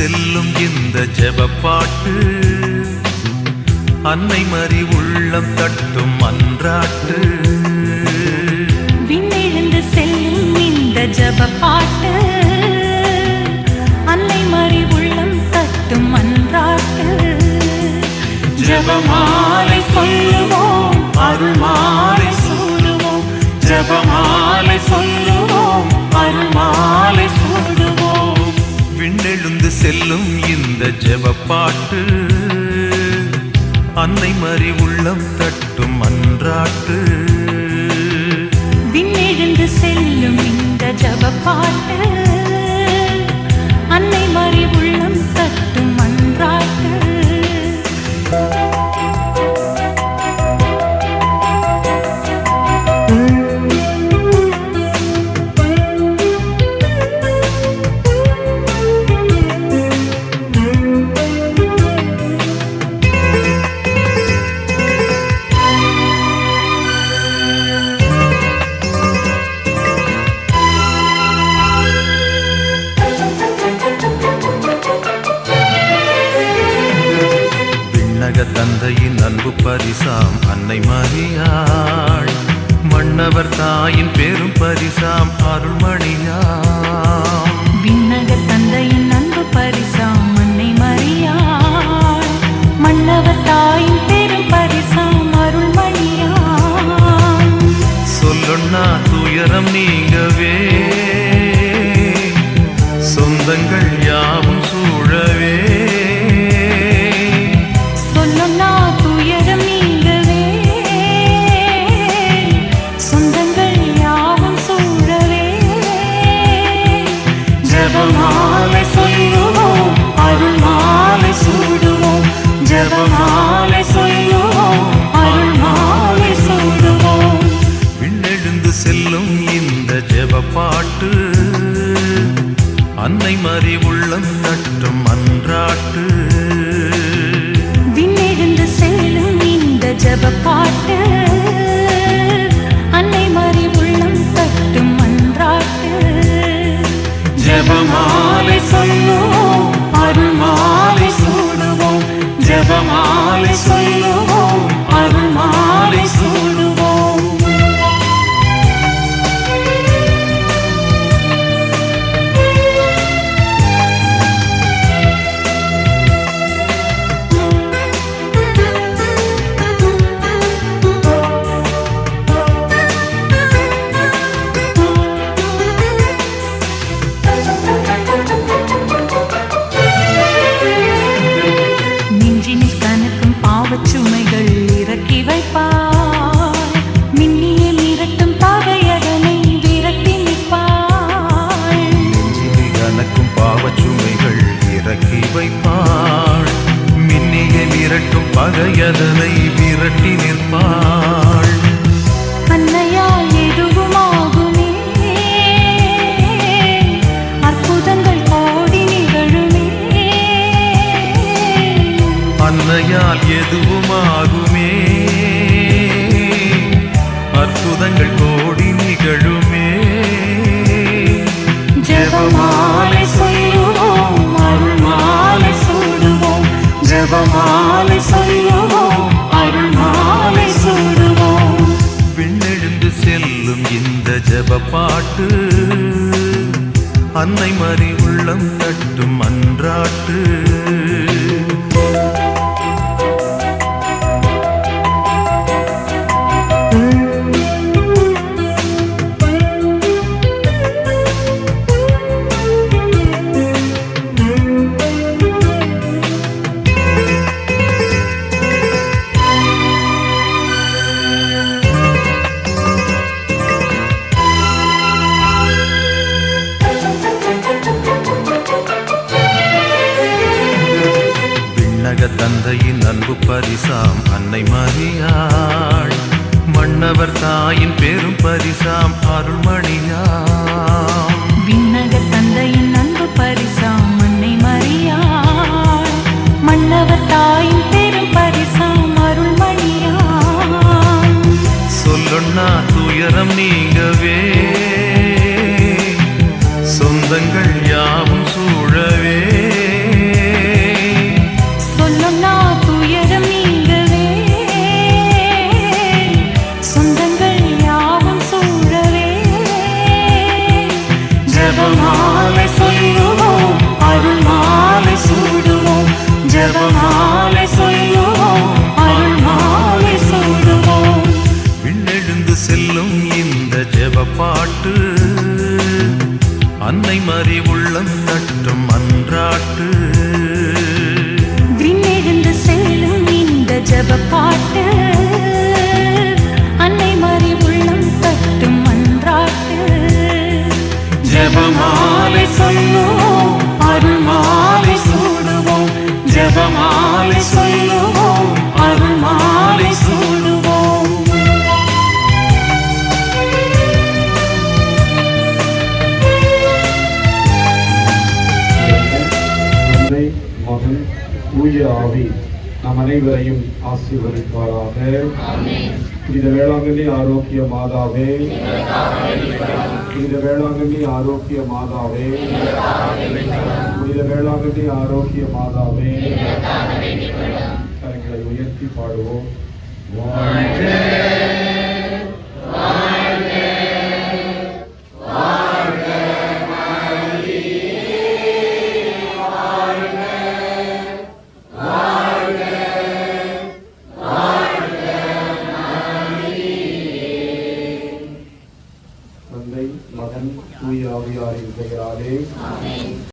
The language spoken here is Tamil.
செல்லும் இந்த ஜெபப்பாட்டு. அன்னை மறி உள்ளம் தட்டும் அன்றாட்டு. விண்ணெழுந்து செல்லும் இந்த ஜப அன்னை மறி உள்ளம் தட்டும் அன்றாட்டு. ஜபமாலை சொல்லுவோம் அருள்மாலை சொல்லுவோம். ஜபமாலை சொல்லுவோம் அருள்மாலை சொல்லுவோம். செல்லும் இந்த ஜெபப்பாட்டு. அன்னை மறி உள்ளம் தட்டும் அன்றாட்டு. விண்ணெழுந்து செல்லும் இந்த ஜெவப்பாட்டு விண்ணக தந்தையின் அன்பு பரிசாம். அன்னை மரியாள் மன்னவர் தாயின் பெரும் பரிசாம். அருள்மணியாள். செல்லும் இந்த ஜெபப்பாட்டு. அன்னை மறி உள்ளம் தட்டும் அன்றாட்டு. விண்ணெழுந்து செல்லும் இந்த ஜெபப்பாட்டு. மிரட்டும் பகையதனை விரட்டி நிற்பாள். அன்னையால் எதுவுமாகுமே. அற்புதங்கள் கோடி நிகழுமே. அன்னையால் எதுவுமாகுமே. அற்புதங்கள் கோடி நிகழுமே. ஜெபமாலை சொல்லுவோம் அருள்மாலை சூடுவோம் ஜெபமாலை பாட்டு. அன்னை மறி உள்ளம் தட்டும் அன்றாட்டு. பரிசாம் அன்னை மரியாள். மன்னவர் தாயின் பெரும் பரிசாம் அருள்மணியாம். விண்ணக தந்தையின் அன்பு பரிசாம் அன்னை மரியாள். மன்னவர் தாயின் பெரும் பரிசாம் அருள்மணியாம் சொல்லொன்னா துயரம் நீங்கவே. சொந்தங்கள் நம் அனைவரையும் ஆசீர்வதிப்பாராக இந்த வேளாங்கண்ணி ஆரோக்கிய மாதாவே இந்த வேளாங்கண்ணி ஆரோக்கிய மாதாவே இந்த வேளாங்கண்ணி ஆரோக்கிய மாதாவே கரங்களை உயர்த்தி பாடுவோம் தந்தை